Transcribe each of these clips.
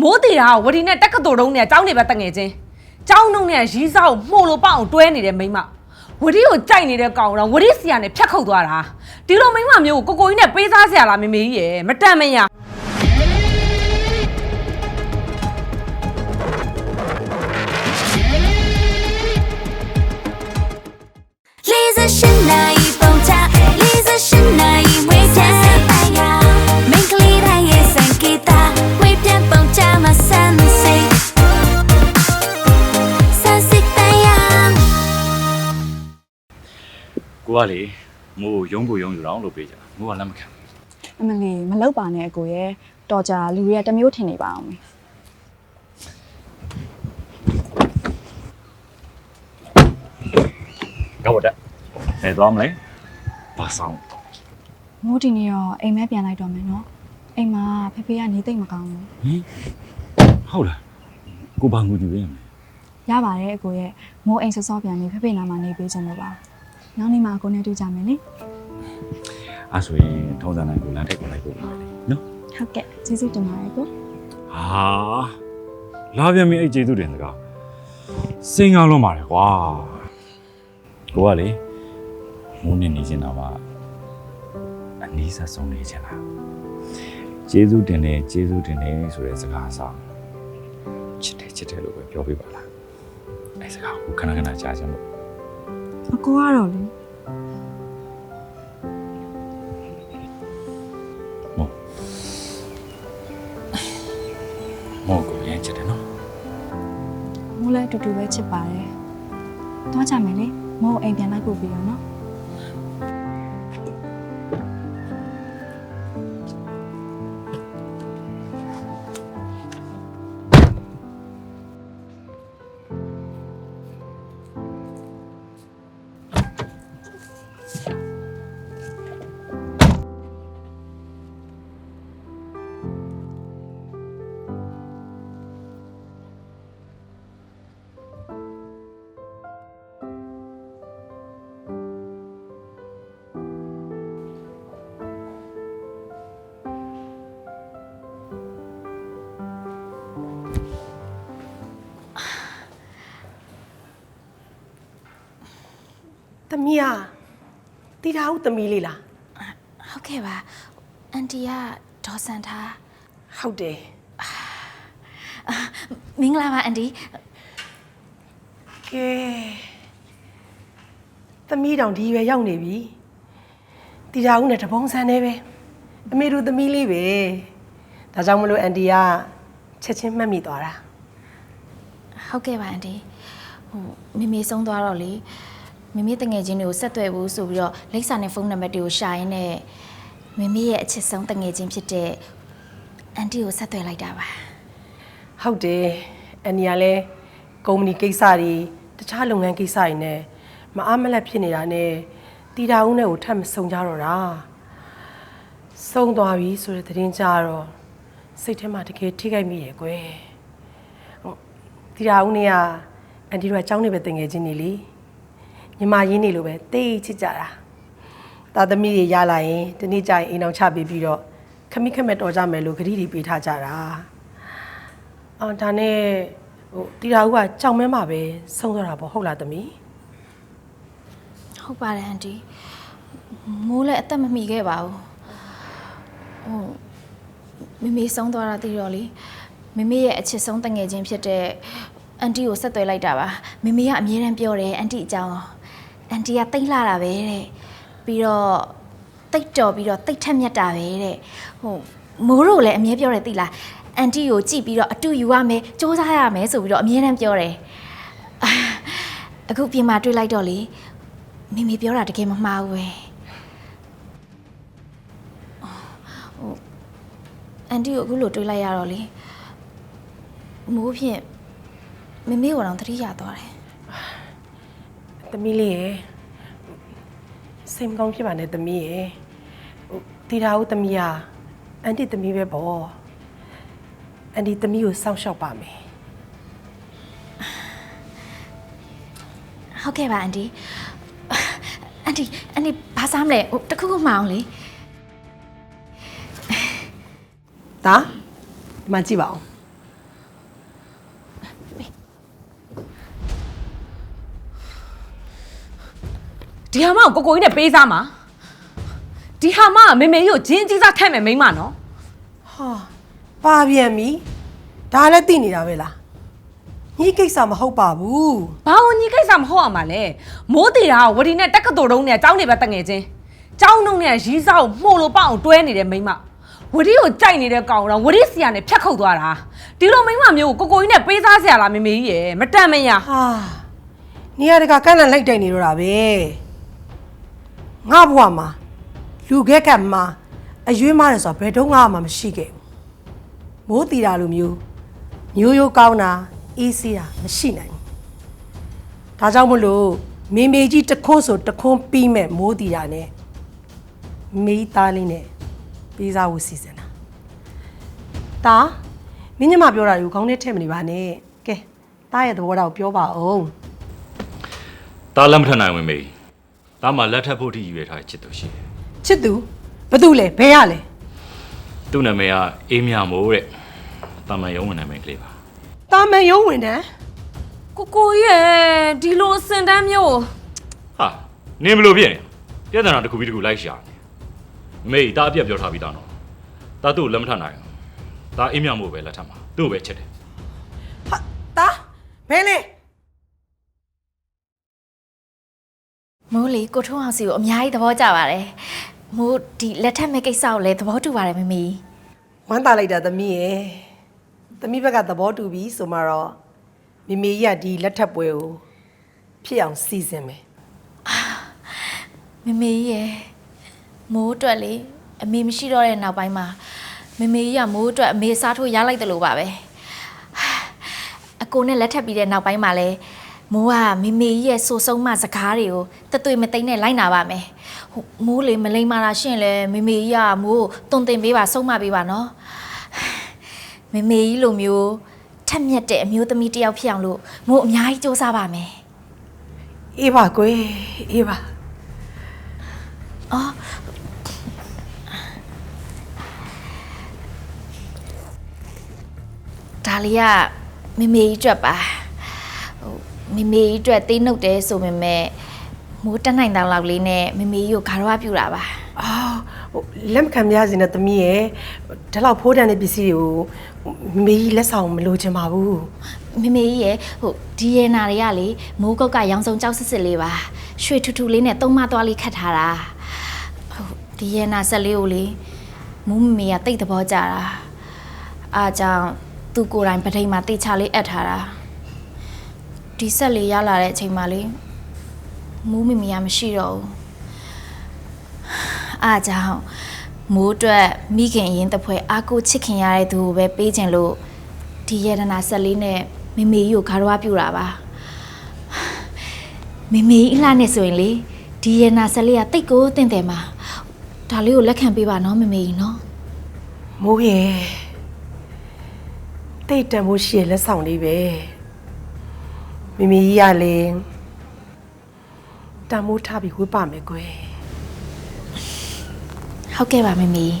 မိုးတီတာဝဒီနဲ့တက္ကသိုလ်တုံးနဲ့အเจ้าနေပဲတငယ်ချင်းเจ้าနှုံနဲ့ရီးစားကိုမှုံလို့ပေါ့အောင်တွဲနေတဲ့မိန်းမဝဒီကိုကြိုက်နေတဲ့ကောင်တော့ဝဒီစီကနေဖြတ်ခုတ်သွားတာဒီလိုမိန်းမမျိုးကိုကိုကိုကြီးနဲ့ပေးစားစရာလားမေမေကြီးရယ်မတန်မရ ကိုကလေမိုးရုံးကိုရုံးယူတော့လုပ်ပေးကြမိုးကလက်မခံအမလီမလောက်ပါနဲ့အကိုရဲ့တော်ကြလူတွေကတစ်မျိုးထင်နေပါအောင်မေကောက်တက်နေသွားမလဲဘာဆောင်မိုးဒီနေ့တော့အိမ်မဲပြန်လိုက်တော့မယ်နော်အိမ်မှာဖေဖေကနေသိမ့်မကောင်းဘူးဟင်ဟုတ်လားကိုဘာငူကြည့်ပေးရမလဲရပါတယ်အကိုရဲ့မိုးအိမ်စောစောပြန်နေဖေဖေနာမှာနေပေးချင်လို့ပါ နောက်နေ့မှအကိုနဲ့တွေ့ကြမယ်လေအဲ့ဆိုရင်ထုံးစံတိုင်းကိုလမ်းထိပ်ကိုလိုက်ပို့ပါလေနော်ဟုတ်ကဲ့ကျေးဇူးတင်ပါတယ်ကိုဟာလာပြန်ပြီအဲ့ကျေးဇူးတင်စကားစင်ကားလုံးပါတယ်ကွာကိုကလေမိုးနေနေချင်တာပါအနည်းဆက်ဆုံးနေချင်တာကျေးဇူးတင်တယ်ကျေးဇူးတင်တယ်ဆိုတဲ့စကားအစားချစ်တယ်ချစ်တယ်လို့ပဲပြောပြပါလားအဲ့စကားကိုခဏခဏကြားချင်လို့ အကိုကတော့လေမောမောကိုရမ်းချစ်တယ်နော်မိုးလည်းအတူတူပဲချစ်ပါတယ်သွားကြမယ်လေမိုးအိမ်ပြန်လိုက်ပို့ပြီးတော့နော်။ သမီးอ่ะတီတာဦးသမီးလေးလားဟုတ်ကဲ့ပါအန်တီကဒေါ်စန်ထား။ဟုတ်တယ်မင်္ဂလာပါအန်တီ။ကဲ။သမီးတောင်ဒီရွယ်ရောက်နေပြီ။တီတာဦးနဲ့တပုံစံနေပဲ။အမေတို့သမီးလေးပဲ။ဒါကြောင့်မလို့အန်တီကချက်ချင်းမှတ်မိသွားတာဟုတ်ကဲ့ပါအန်တီဟိုမေမေဆုံးသွားတော့လေ မေမေတငယ်ချင်းတွေကိုဆက်သွယ်ဖို့ဆိုပြီးတော့လိပ်စာနဲ့ဖုန်းနံပါတ်တွေကိုရှာရင်းနဲ့မေမေရဲ့အချစ်ဆုံးတငယ်ချင်းဖြစ်တဲ့အန်တီကိုဆက်သွယ်လိုက်တာပါ။ဟုတ်တယ်။အန်နီကလည်းကုမ္ပဏီကိစ္စတွေတခြားလုပ်ငန်းကိစ္စတွေနဲ့မအားမလတ်ဖြစ်နေတာနဲ့တီတာဦးနဲ့ကိုထပ်မဆုံကြတော့တာ။ဆုံသွားပြီဆိုတဲ့သတင်းကြတော့စိတ်ထဲမှာတကယ်ထိခိုက်မိတယ်ကွယ်။ဟုတ်တီတာဦးနဲ့ကအန်တီတို့ကကြောင်းနေပဲတင်ငယ်ချင်းနေလေ။ ညီမရင်းနေလို့ပဲတိတ်ချစ်ကြတာ။သားသမီးတွေရလာရင်ဒီနေ့ကျရင်အိမ်အောင်ချပေးပြီးတော့ခမိခက်မဲ့တော်ကြမယ်လို့ဂရုတွေပေးထားကြတာ။အော်ဒါနဲ့ဟိုတီတာဦးကကြောင်မဲမှာပဲဆုံးသွားတာပေါ့ဟုတ်လားသမီးဟုတ်ပါတယ်အန်တီမိုးလည်းအသက်မမီခဲ့ပါဘူးဟိုမေမေဆုံးသွားတာသိတော့လေမေမေရဲ့အချစ်ဆုံးတငယ်ချင်းဖြစ်တဲ့အန်တီကိုဆက်သွယ်လိုက်တာပါမေမေကအမြဲတမ်းပြောတယ်အန်တီအကြောင်း အန်တီကတိတ်လာတာပဲတဲ့ပြီးတော့တိတ်တော်ပြီးတော့တိတ်ထက်မြက်တာပဲတဲ့ဟိုမိုးတို့လည်းအမြဲပြောတယ်သိလားအန်တီကိုကြည့်ပြီးတော့အတူယူရမယ်စူးစမ်းရမယ်ဆိုပြီးတော့အမြဲတမ်းပြောတယ်အခုပြင်မာတွေ့လိုက်တော့လေမိမိပြောတာတကယ်မမှားဘူးပဲဟိုအန်တီကိုအခုလိုတွေးလိုက်ရတော့လေမိုးဖြင့်မမေကိုတော့သတိရသွားတယ် သမီးလေးရယ်စိတ်မကောင်းဖြစ်ပါနဲ့သမီးရယ်ဟိုတီတာဦးသမီးကအန်တီသမီးပဲပေါ့အန်တီသမီးကိုစောင့်ရှောက်ပါမယ်ဟုတ်ကဲ့ပါအန်တီအန်တီအန်တီဘာစားမလဲဟိုတစ်ခုခုမအောင်လေဒါဒီမှာကြည့်ပါဦး ဒီဟာမကိုကိုကိုကြီးနဲ့ပေးစားမှာဒီဟာမကမေမေကြီးကိုဂျင်းကြီးစားထက်မယ်မိန်းမနော် ဟာပါပြန်ပြီဒါလည်းသိနေတာပဲလားညီကိစ္စမဟုတ်ပါဘူး ဘာလို့ညီကိစ္စမဟုတ်အောင်မလဲမိုးတီတာကဝဒီနဲ့တက္ကသိုလ်တုံးနဲ့အเจ้าနေပဲတငယ်ချင်းเจ้าနှုံနဲ့ရီးစားကိုမှုတ်လို့ပေါ့အောင်တွဲနေတဲ့မိန်းမဝဒီကိုကြိုက်နေတဲ့ကောင်တော့ဝဒီစီကနေဖြတ်ခုတ်သွားတာဒီလိုမိန်းမမျိုးကိုကိုကိုကြီးနဲ့ပေးစားစရာလားမေမေကြီးရယ်မတန်မရ ဟာနေရတကကန့်လန့်လိုက်တိုင်နေတော့တာပဲ ငါဘဝမှာလူခဲကမှာအရွေးမားတယ်ဆိုတာဘယ်တော့မှမရှိခဲ့ဘူးမိုးတီတာလိုမျိုးမျိုးရိုးကောင်းတာအေးဆေးတာမရှိနိုင်ဘူးဒါကြောင့်မလို့မေမေကြီးတခွန်းဆိုတခွန်းပြီးမဲ့မိုးတီတာနဲ့မေးသားလေးနဲ့ပေးစားဖို့စီစဉ်တာတာမင်းညမပြောတာကိုခေါင်းထဲထည့်မနေပါနဲ့ကဲတားရဲ့သဘောထားကိုပြောပါအောင်။ဒါလက်မထနိုင်ဝင်မေ။ ဒါမှလက်ထပ်ဖို့ထိရည်ရွယ်ထားတဲ့ချစ်သူရှိတယ်ချစ်သူဘသူလဲဘယ်ရလဲ။သူ့နာမည်ကအေးမြမိုးတဲ့။တာမန်ရုံးဝင်နာမည်ကလေးပါတာမန်ရုံးဝင်တန်းကိုကိုကြီးရယ်ဒီလိုအစင်တန်းမျိုး။ဟာနင်းဘလို့ဖြစ်နေ။ပြဿနာတစ်ခုပြီးတစ်ခုလိုက်ရှာနေ။မေဒါအပြတ်ပြောထားပြီးသားနော်။ဒါသူ့ကိုလက်မထနိုင်ဘူး။ဒါအေးမြမိုးပဲလက်ထပ်မှာ။သူ့ကိုပဲချစ်တယ်ဟာတာဘယ်လဲ မိုးလေကိုထုံးအောင်စီကိုအများကြီးသဘောကျပါတယ်မိုးဒီလက်ထက်မဲ့ကိစ္စကိုလည်းသဘောတူပါတယ်မမီဝမ်းသာလိုက်တာသမီးရဲ့သမီးဘက်ကသဘောတူပြီဆိုမှတော့မိမိကြီးကဒီလက်ထပ်ပွဲကိုဖြစ်အောင်စီစဉ်မယ်မမေကြီးရယ်မိုးအတွက်လေအမေမရှိတော့တဲ့နောက်ပိုင်းမှာမမေကြီးကမိုးအတွက်အမေစားထိုးရလိုက်တယ်လို့ပါပဲအကိုနဲ့လက်ထပ်ပြီးတဲ့နောက်ပိုင်းမှာလဲ မိုးကမမေကြီးရဲ့ဆိုဆုံးမစကားတွေကိုတသွေမသိမ့်နဲ့လိုက်နာပါမယ်ဟိုမိုးလေမလိမ္မာတာရှင့်လဲမမေကြီးကမိုးကိုတုံတင်ပေးပါဆုံးမပေးပါနော်မမေကြီးလိုမျိုးထက်မြက်တဲ့အမျိုးသမီးတစ်ယောက်ဖြစ်အောင်လို့မိုးအများကြီးစူးစမ်းပါမယ်အေးပါကွယ်အေးပါအော်ဒါလေးကမမေကြီးအတွက်ပါဟို မမေကြီးအတွက်သေးနှုတ်တယ်ဆိုပေမဲ့မိုးတက်နိုင်တောင်လောက်လေးနဲ့မမေကြီးကိုဂါရဝပြူတာပါအာဟိုလက်မခံမရစေနဲ့သမီးရဲ့ဒီလောက်ဖိုးတန်တဲ့ပစ္စည်းတွေကိုမိမိကြီးလက်ဆောင်မလိုချင်ပါဘူးမမေကြီးရဲ့ဟိုဒီယေနာတွေကလေမိုးကုတ်ကရောင်စုံကြောက်စစ်စစ်လေးပါရွှေထူထူလေးနဲ့သုံးမသွားလေးခတ်ထားတာဟိုဒီယေနာဆက်လေးကိုလေမိုးမမေကတိတ်သဘောကြတာအားကြောင့်သူကိုယ်တိုင်ပထိန်မှာတိတ်ချလေးအပ်ထားတာ ဒီဆက်လေးရလာတဲ့အချိန်မှာလေမိုးမမေကမရှိတော့ဘူးအားကြောင့်မိုးအတွက်မိခင်ရင်တပွဲအားကိုချစ်ခင်ရတဲ့သူကိုပဲပေးခြင်းလို့ဒီယရနာဆက်လေးနဲ့မမေကြီးကိုခါရွားပြူတာပါမမေကြီးအလှနဲ့ဆိုရင်လေဒီယရနာဆက်လေးကတိတ်ကိုတင့်တယ်မှာဒါလေးကိုလက်ခံပေးပါနော်မမေကြီးနော်မိုးရဲ့တိတ်တန်ဖို့ရှိရလက်ဆောင်လေးပဲ မိမိကြီးကလည်းတန်မိုးထားပြီးဝှပါမယ်ကွယ်ဟုတ်ကဲ့ပါမမေကြီး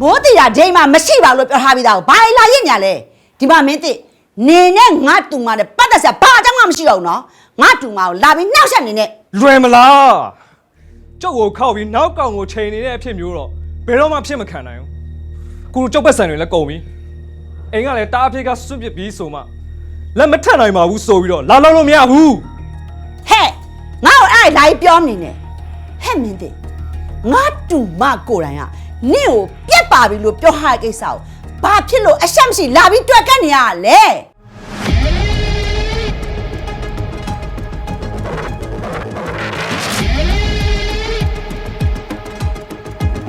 မိုးတီတာဒိမ်မှာမရှိပါလို့ပြောထားပြီးသားကိုဘာလဲလာရင့်ညာလဲဒီမှာမင်းတိနေနဲ့ငါတူမနဲ့ပတ်သက်ဆက်ဘာအကြောင်းမှမရှိတော့ဘူးနော်ငါတူမကိုလာပြီးနှောက်ရှက်နေနဲ့လွယ်မလားကျုပ်ကိုခောက်ပြီးနောက်ကောင်ကိုချိန်နေတဲ့အဖြစ်မျိုးတော့ ဘယ်တော့မှဖြစ်မခံနိုင်ဘူးကိုတို့ကျုပ်ပတ်စံတွေလည်းကုန်ပြီအိမ်ကလည်းတားအဖြစ်ကစွန့်ပစ်ပြီးဆိုမှလက်မထက်နိုင်ပါဘူးဆိုပြီးတော့လာလောက်လို့မရဘူးဟဲ့ငါ့ကိုအဲ့ဒါလာပြီးပြောနေနဲ့ဟဲ့မင်းတိငါတူမကိုယ်တိုင်ကနင့်ကိုပြက်ပါပြီလို့ပြောထားတဲ့ကိစ္စကိုဘာဖြစ်လို့အရှက်မရှိလာပြီးတွေ့ကတ်နေရလဲ